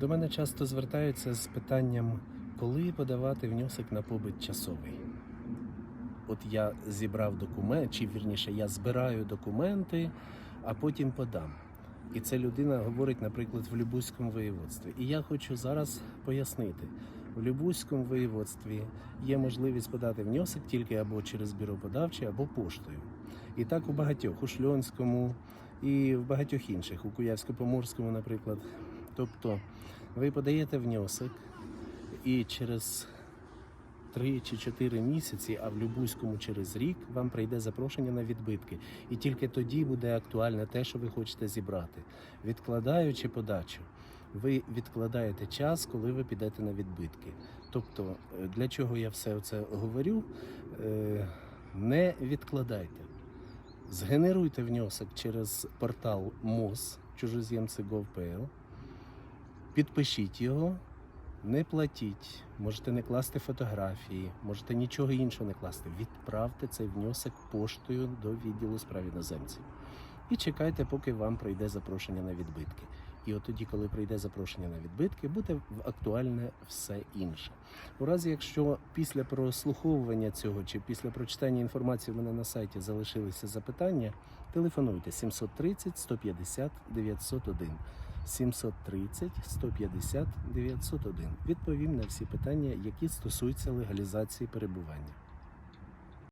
До мене часто звертаються з питанням, коли подавати внесок на побит часовий. От я зібрав документ, чи вірніше, я збираю документи, а потім подам. І це людина говорить, наприклад, в Любузькому воєводстві. І я хочу зараз пояснити: в Любузькому воєводстві є можливість подати внесок тільки або через бюро подавче, або поштою. І так у багатьох, у Шльонському і в багатьох інших, у Куявсько-Поморському, наприклад. Тобто ви подаєте внесок і через 3 чи 4 місяці, а в Любузькому через рік вам прийде запрошення на відбитки. І тільки тоді буде актуальне те, що ви хочете зібрати. Відкладаючи подачу, ви відкладаєте час, коли ви підете на відбитки. Тобто, е, для чого я все це говорю? Е, Не відкладайте. Згенеруйте внесок через портал МОЗ чужоземці.gov.pl, підпишіть його, не платіть, можете не класти фотографії, можете нічого іншого не класти. Відправте цей внесок поштою до відділу справ іноземців. І чекайте, поки вам прийде запрошення на відбитки. І от тоді, коли прийде запрошення на відбитки, буде актуальне все інше. У разі, якщо після прослуховування цього чи після прочитання інформації в мене на сайті залишилися запитання, телефонуйте 730 150 901. 730 150 901. Відповім на всі питання, які стосуються легалізації перебування.